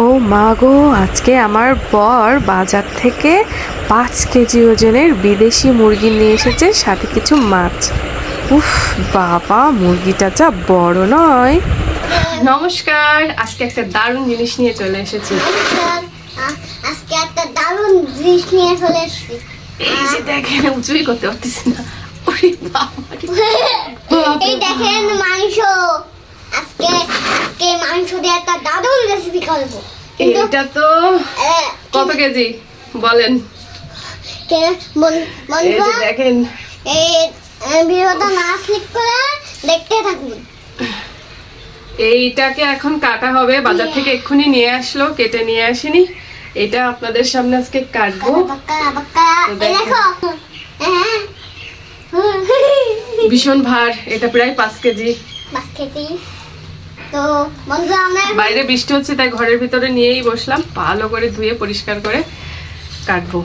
ও মা গো আজকে আমার বর বাজার থেকে পাঁচ কেজি ওজনের বিদেশি মুরগি নিয়ে এসেছে সাথে কিছু মাছ। উফ বাবা মুরগিটা যা বড় নয়। নমস্কার আজকে একটা দারুণ জিনিস নিয়ে চলে এসেছি। আজকে একটা দারুণ জিনিস নিয়ে চলে এসেছি। এই যে দেখেন উঁচুই করতে পারতেছি না। ওরে বাবা এই দেখেন মাংস। আজকে আজকে মাংস দিয়ে একটা দারুণ রেসিপি করব। এটা তো কত কেজি? বলেন। দেখেন। এই ভিডিওটা না ক্লিক করে দেখতে থাকুন। এইটাকে এখন কাটা হবে। বাজার থেকে এক্ষুনি নিয়ে আসলো কেটে নিয়ে আসেনি। এটা আপনাদের সামনে আজকে কাটবো। হ্যাঁ। ভীষণ ভার। এটা প্রায় পাঁচ কেজি। বাস্কেটি তো বন্ধুরা আমরা বাইরে বৃষ্টি হচ্ছে তাই ঘরের ভিতরে নিয়েই বসলাম। ভালো করে ধুয়ে পরিষ্কার করে কাটবো।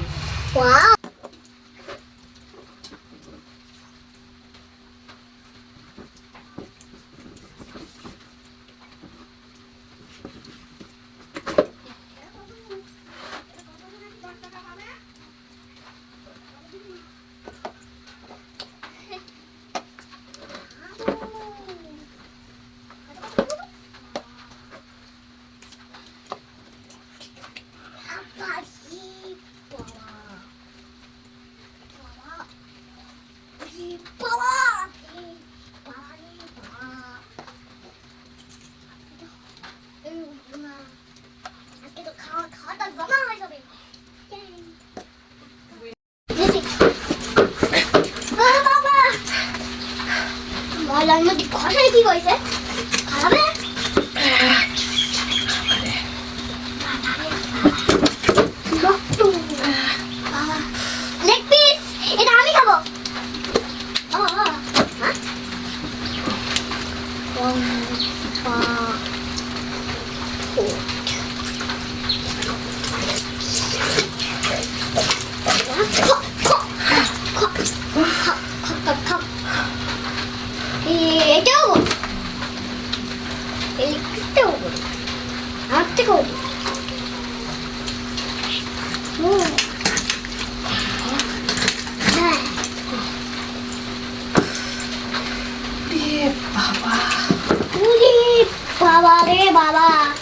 뜨거 워. 哎爸爸哇。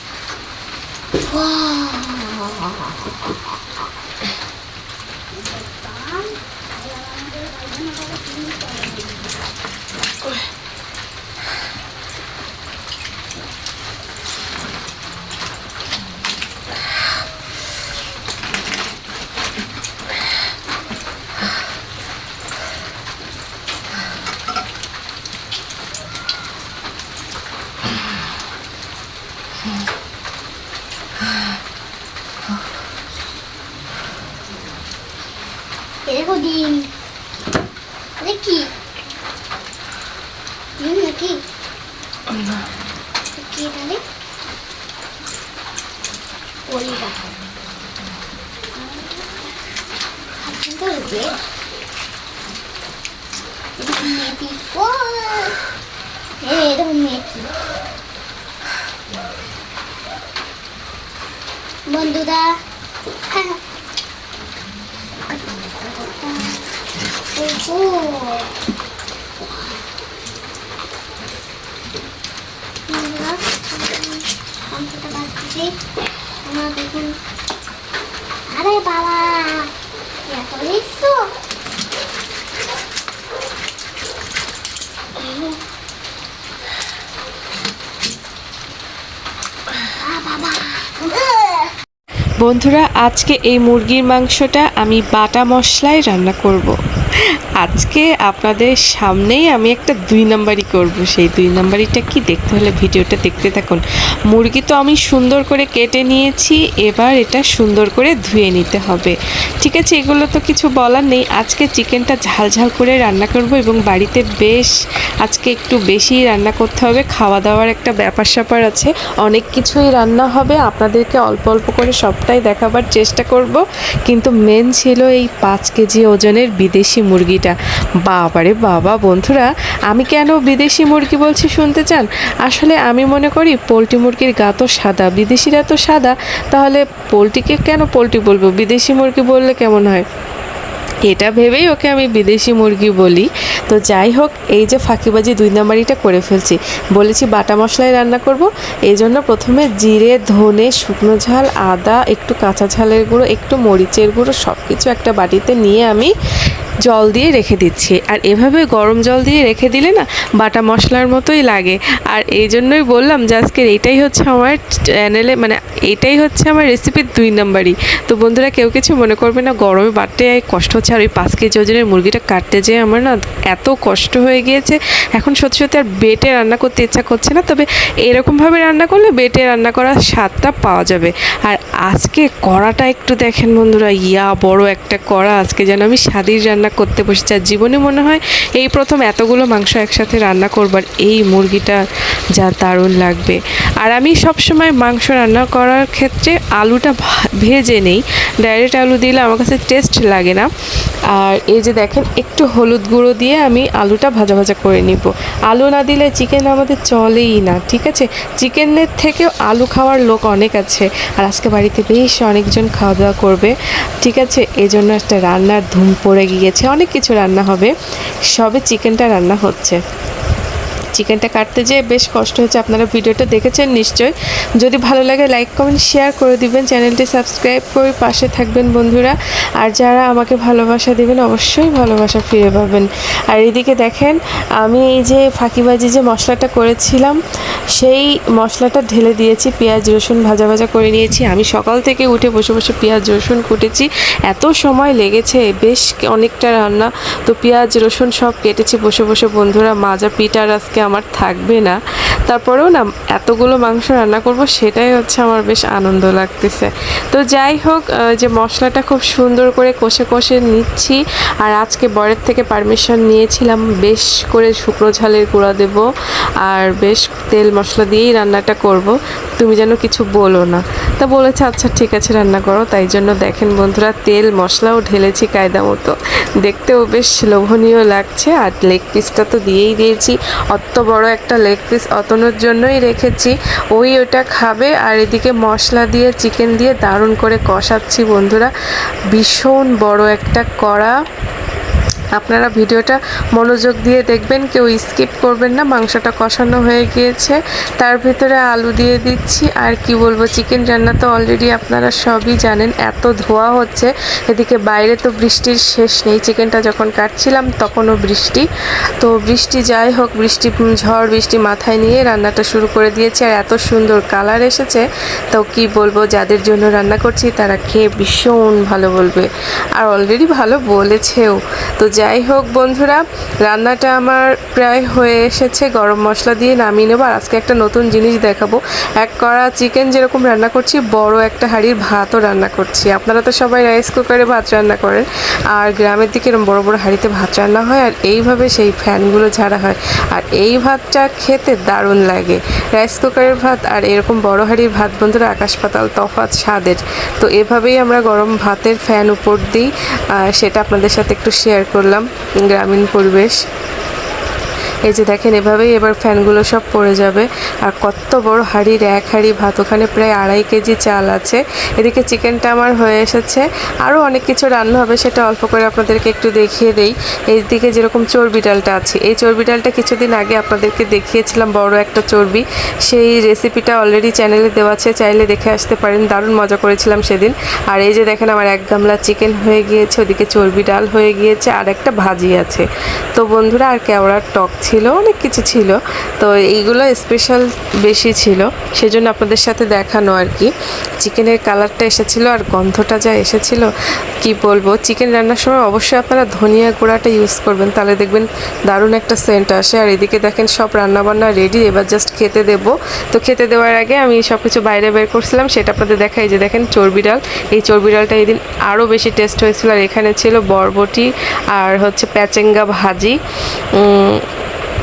好好好好好好好 বাবা রে বাবা এরকম ডিম আরে কি ডিম নাকি কি তাহলে ওই দেখো সুন্দর যে এরকম মেথি ও এই এরকম মেথি বন্ধুরা হ্যাঁ ওহো বন্ধুরা মাংসটা বাড়তেছি আমার দেখুন আরে বাবা এত নিচ্ছো বাবা বন্ধুরা, আজকে এই মুরগির মাংসটা আমি বাটা মশলায় রান্না করব। আজকে আপনাদের সামনেই আমি একটা দুই নাম্বারই করব। সেই দুই নাম্বারিটা কি দেখতে হলে ভিডিওটা দেখতে থাকুন। মুরগি তো আমি সুন্দর করে কেটে নিয়েছি, এবার এটা সুন্দর করে ধুয়ে নিতে হবে। ঠিক আছে, এগুলো তো কিছু বলার নেই। আজকে চিকেনটা ঝাল ঝাল করে রান্না করব এবং বাড়িতে বেশ আজকে একটু বেশি রান্না করতে হবে। খাওয়া দাওয়ার একটা ব্যাপার স্যাপার আছে। অনেক কিছুই রান্না হবে। আপনাদেরকে অল্প অল্প করে সবটাই দেখাবার চেষ্টা করব। কিন্তু মেন ছিল এই পাঁচ কেজি ওজনের বিদেশি মুরগিটা। বাবারে বাবা বন্ধুরা, আমি কেন বিদেশি মুরগি বলছি শুনতে চান? আসলে আমি মনে করি পোলট্রি মুরগির গা তো সাদা, বিদেশিরা তো সাদা। তাহলে পোলট্রিকে কেন পোলট্রি বলব? বিদেশি মুরগি বললে কেমন হয়? এটা ভেবেই ওকে আমি বিদেশি মুরগি বলি। তো যাই হোক, এই যে ফাঁকিবাজি দুই নাম্বারিটা করে ফেলছি। বলেছি বাটা মশলায় রান্না করব। এই জন্য প্রথমে জিরে, ধনে, শুকনো ঝাল, আদা, একটু কাঁচা ঝালের গুঁড়ো, একটু মরিচের গুঁড়ো সব কিছু একটা বাটিতে নিয়ে আমি জল দিয়ে রেখে দিচ্ছি। আর এভাবে গরম জল দিয়ে রেখে দিলে না বাটা মশলার মতোই লাগে। আর এই জন্যই বললাম যে আজকের এইটাই হচ্ছে আমার চ্যানেলে মানে এইটাই হচ্ছে আমার রেসিপির দুই নাম্বারই। তো বন্ধুরা কেউ কিছু মনে করবে না, গরমে বাটতে কষ্ট হচ্ছে। আর ওই পাঁচ কেজি ওজনের মুরগিটা কাটতে যেয়ে আমার না এত কষ্ট হয়ে গিয়েছে। এখন সত্যি সত্যি আর বেটে রান্না করতে ইচ্ছা করছে না, তবে এরকমভাবে রান্না করলে বেটে রান্না করার স্বাদটা পাওয়া যাবে। আর আজকে কড়াটা একটু দেখেন বন্ধুরা, ইয়া বড় একটা কড়া, আজকে যেন আমি স্বাদির রান্না করতে বসেছি। আর জীবনে মনে হয় এই প্রথম এতগুলো মাংস একসাথে রান্না করবার এই মুরগিটা যা দারুণ লাগবে। আর আমি সবসময় মাংস রান্না করার ক্ষেত্রে আলুটা ভেজে নেই। ডাইরেক্ট আলু দিলে আমার কাছে টেস্ট লাগে না। আর এই যে দেখেন, একটু হলুদ গুঁড়ো দিয়ে আমি আলুটা ভাজা ভাজা করে নিব। আলু না দিলে চিকেন আমাদের চলেই না, ঠিক আছে? চিকেনের থেকেও আলু খাওয়ার লোক অনেক আছে। আর আজকে বাড়িতে বেশ অনেকজন খাওয়া দাওয়া করবে, ঠিক আছে? এই জন্য একটা রান্নার ধুম পড়ে গিয়েছে। অনেক কিছু রান্না হবে। সবে চিকেনটা রান্না হচ্ছে। চিকেনটা কাটতে যেয়ে বেশ কষ্ট হয়েছে আপনারা ভিডিওটা দেখেছেন নিশ্চয়ই। যদি ভালো লাগে লাইক কমেন্ট শেয়ার করে দিবেন, চ্যানেলটি সাবস্ক্রাইব করে পাশে থাকবেন বন্ধুরা। আর যারা আমাকে ভালোবাসা দেবেন, অবশ্যই ভালোবাসা ফিরে পাবেন। আর এদিকে দেখেন, আমি এই যে ফাঁকিবাজি যে মশলাটা করেছিলাম, সেই মশলাটা ঢেলে দিয়েছি, পেঁয়াজ, রসুন ভাজা ভাজা করে নিয়েছি। আমি সকাল থেকে উঠে বসে বসে পেঁয়াজ, রসুন কুটেছি। এত সময় লেগেছে, বেশ অনেকটা রান্না। তো পেঁয়াজ, রসুন সব কেটেছি, বসে বসে বন্ধুরা, মাজা পিঠ আর আজকে আমার থাকবে না। তারপরেও না এতগুলো মাংস রান্না করব, সেটাই হচ্ছে আমার বেশ আনন্দ লাগতেছে। তো যাই হোক যে মশলাটা খুব সুন্দর করে কষে কষে নিচ্ছি, আর আজকে বরের থেকে পারমিশন নিয়েছিলাম, বেশ করে শুকনো ঝালের গুঁড়া দেব, আর বেশ তেল মশলা দিয়েই রান্নাটা করব। তুমি যেন কিছু বলো না। তা বলেছে আচ্ছা ঠিক আছে, রান্না করো। তাই জন্য দেখেন বন্ধুরা, তেল মশলাও ঢেলেছি কায়দা মতো। দেখতেও বেশ লোভনীয় লাগছে, আর লেগ পিসটা তো দিয়েই দিয়েছি। অত বড় একটা লেগ পিস অতনোর জন্যই রেখেছি। ওই ওটা খাবে আর এদিকে মশলা দিয়ে চিকেন দিয়ে দারুণ করে কষাচ্ছি বন্ধুরা। ভীষণ বড় একটা কড়া। আপনারা ভিডিওটা মনোযোগ দিয়ে দেখবেন, কেউ স্কিপ করবেন না, মাংসটা কষানো হয়ে গিয়েছে। তার ভিতরে আলু দিয়ে দিচ্ছি, আর কি বলব, চিকেন রান্না তো অলরেডি আপনারা সবই জানেন, এত ধোয়া হচ্ছে। এদিকে বাইরে তো বৃষ্টির শেষ নেই, চিকেনটা যখন কাটছিলাম তখনও বৃষ্টি। তো বৃষ্টি যাই হোক, বৃষ্টি ঝড়, বৃষ্টি মাথায় নিয়ে রান্নাটা শুরু করে দিয়েছি, আর এত সুন্দর কালার এসেছে। তো কি বলব, যাদের জন্য রান্না করছি তারা খেয়ে ভীষণ ভালো বলবে। আর অলরেডি ভালো বলেছেও। তো যাই হোক বন্ধুরা, রান্নাটা আমার প্রায় হয়ে এসেছে, গরম মশলা দিয়ে নামিয়ে নেব। আর আজকে একটা নতুন জিনিস দেখাবো। এক কড়া চিকেন যেরকম রান্না করছি, বড় একটা হাঁড়ির ভাতও রান্না করছি। আপনারা তো সবাই রাইস কুকারে ভাত রান্না করেন। আর গ্রামের দিকে এরকম বড় বড় হাঁড়িতে ভাত রান্না হয়, আর এইভাবে সেই ফ্যানগুলো ঝাড়া হয়। আর এই ভাতটা খেতে দারুণ লাগে। রাইস কুকারের ভাত আর এরকম বড় হাঁড়ির ভাত বন্ধুরা, আকাশ পাতাল তফাৎ স্বাদের। তো এভাবেই আমরা গরম ভাতের ফ্যান উপর দিই। সেটা আপনাদের সাথে একটু শেয়ার করলাম গ্রামীণ পরিবেশ। এই যে দেখেন, এভাবেই এবার ফ্যানগুলো সব পড়ে যাবে। আর কত বড় হাঁড়ির এক হাঁড়ি ভাত, ওখানে প্রায় আড়াই কেজি চাল আছে। এদিকে চিকেনটা আমার হয়ে এসেছে। আরও অনেক কিছু রান্না হবে, সেটা অল্প করে আপনাদেরকে একটু দেখিয়ে দেই। এইদিকে যেরকম চর্বি ডালটা আছে, এই চর্বি ডালটা কিছুদিন আগে আপনাদেরকে দেখিয়েছিলাম, বড় একটা চর্বি। সেই রেসিপিটা অলরেডি চ্যানেলে দেওয়া আছে, চাইলে দেখে আসতে পারেন। দারুণ মজা করেছিলাম সেদিন। আর এই যে দেখেন, আমার এক গামলা চিকেন হয়ে গিয়েছে, ওদিকে চর্বি ডাল হয়ে গিয়েছে, আর একটা ভাজি আছে। তো বন্ধুরা, আর কেওড়ার টক ছিল অনেক কিছু ছিল। তো এইগুলো স্পেশাল বেশি ছিল। সেজন্য আপনাদের সাথে দেখানো আর কি। চিকেনের কালারটা এসেছিল আর গন্ধটা যা এসেছিল, কি বলব? চিকেন রান্নার সময় অবশ্যই আপনারা ধনিয়া গুঁড়াটা ইউজ করবেন, তাহলে দেখবেন দারুণ একটা সেন্ট আসে। আর এদিকে দেখেন সব রান্নাবান্না রেডি এবার জাস্ট খেতে দেবো। তো খেতে দেওয়ার আগে আমি সব কিছু বাইরে বের করছিলাম, সেটা আপনাদের দেখাই যে দেখেন চর্বি ডাল। এই চর্বি ডালটা এদিন আরও বেশি টেস্ট হয়েছিল। আর এখানে ছিল বরবটি আর হচ্ছে প্যাচেঙ্গা ভাজি।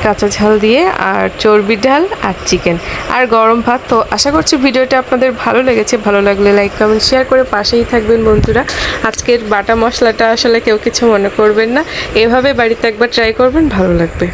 কাঁচা ঝাল দিয়ে আর চর্বি ডাল আর চিকেন। আর গরম ভাত, তো আশা করছি ভিডিওটা আপনাদের ভালো লেগেছে। ভালো লাগলে লাইক কমেন্ট শেয়ার করে পাশেই থাকবেন বন্ধুরা। আজকের বাটা মশলাটা আসলে কেউ কিছু মনে করবেন না। এভাবে বাড়িতে একবার ট্রাই করবেন, ভালো লাগবে।